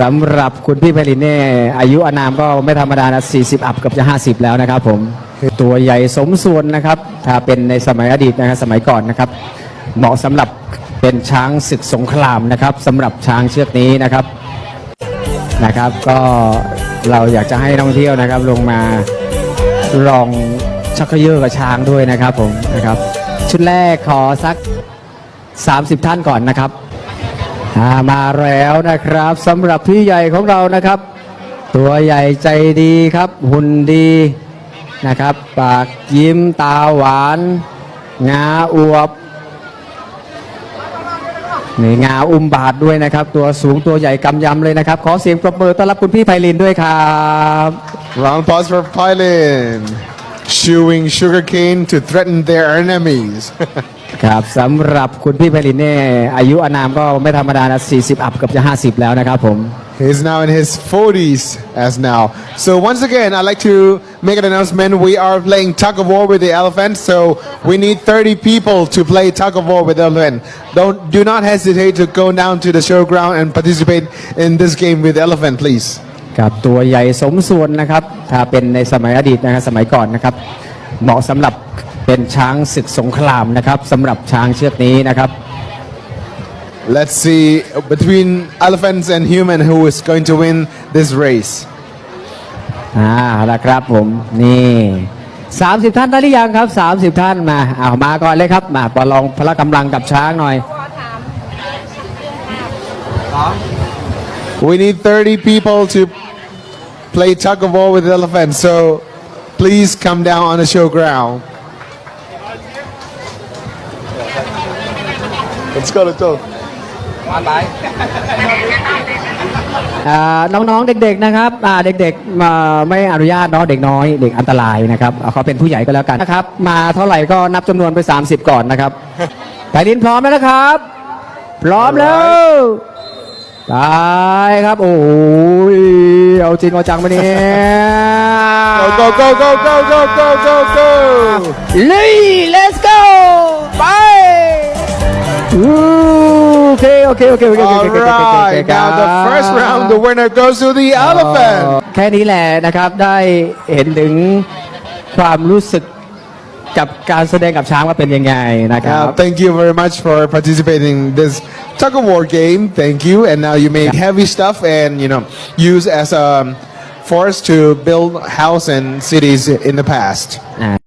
สำหรับคุณพี่ไพลินเนี่ยอายุอานามก็ไม่ธรรมดานะ 40 อัพเกับจะ 50 แล้วนะครับผมตัวใหญ่สมส่วนนะครับ ถ้าเป็นในสมัยอดีตนะครับสมัยก่อนนะครับ เหมาะสำหรับเป็นช้างศึกสงครามนะครับสำหรับช้างเชือกนี้นะครับนะครับ ก็เราอยากจะให้นักท่องเที่ยวนะครับ ลงมาลองชักเขยือกับช้างด้วยนะครับผมนะครับ ชุดแรกขอสัก 30 ท่านก่อนนะครับ มาแล้วนะครับสำหรับพี่ใหญ่ของเรานะครับ ตัวใหญ่ใจดีครับ หุ่นดีนะครับ ปากยิ้มตาหวานงาอวบนี่งาอุ้มบาทด้วยนะครับ ตัวสูงตัวใหญ่กำยำเลยนะครับ ขอเสียงปรบมือต้อนรับคุณพี่ไพลินด้วยครับ Round pause for Pylon. Chewing sugarcane to threaten their enemies. ครับสำหรับคุณพี่ไพลินเนี่ยอายุอานามก็ไม่ธรรมดานะ40 อัพเกับจะ 50 แล้วนะครับผม He's now in his 40s as now. So once again, I'd like to make an announcement. We are playing tug of war with the elephant. So we need 30 people to play tug of war with the elephant. Don't do not hesitate to go down to the showground and participate in this game with the elephant, please. ครับตัวใหญ่สมส่วนนะครับ ถ้าเป็นในสมัยอดีตนะครับสมัยก่อนนะครับ เหมาะสำหรับ เป็นช้างศึกสงครามนะครับสำหรับช้างเชือกนี้นะครับ Let's see between elephants and human who is going to win this race. อ่าละครับผมนี่ 30 ท่านได้หรือยังครับ 30 ท่านมาเอามาก่อนเลยครับ มาประลองพละกำลังกับช้างหน่อย We need 30 people to play tug of war with the elephant. So please come down on the showground. Let's go, let's go. อ่าน้องๆเด็กๆนะครับอ่าเด็กๆมาไม่อนุญาตเนาะเด็กน้อยเด็กอันตรายนะครับเอาเขาเป็นผู้ใหญ่ก็แล้วกันนะครับ มาเท่าไหร่ก็นับจำนวนไป 30 ก่อนนะครับไพลินพร้อมแล้วนะครับ พร้อมแล้วตายครับโอ้ยเอาจริงเอาจังมาเนี่ย Go, go, go, go, go, go, go, go, go. ลุย let's โอเคโอเคโอเคโอเคโอเค All โอเคโอเคโอเค right, now the first round, the winner goes to the elephant. แค่นี้แหละนะครับได้เห็นถึงความรู้สึกกับการแสดงกับช้างว่าเป็นยังไงนะครับ Now, thank you very much for participating in this tug of war game. Thank you. And now you make heavy stuff and you know use as a force to build house and cities in the past. อ่า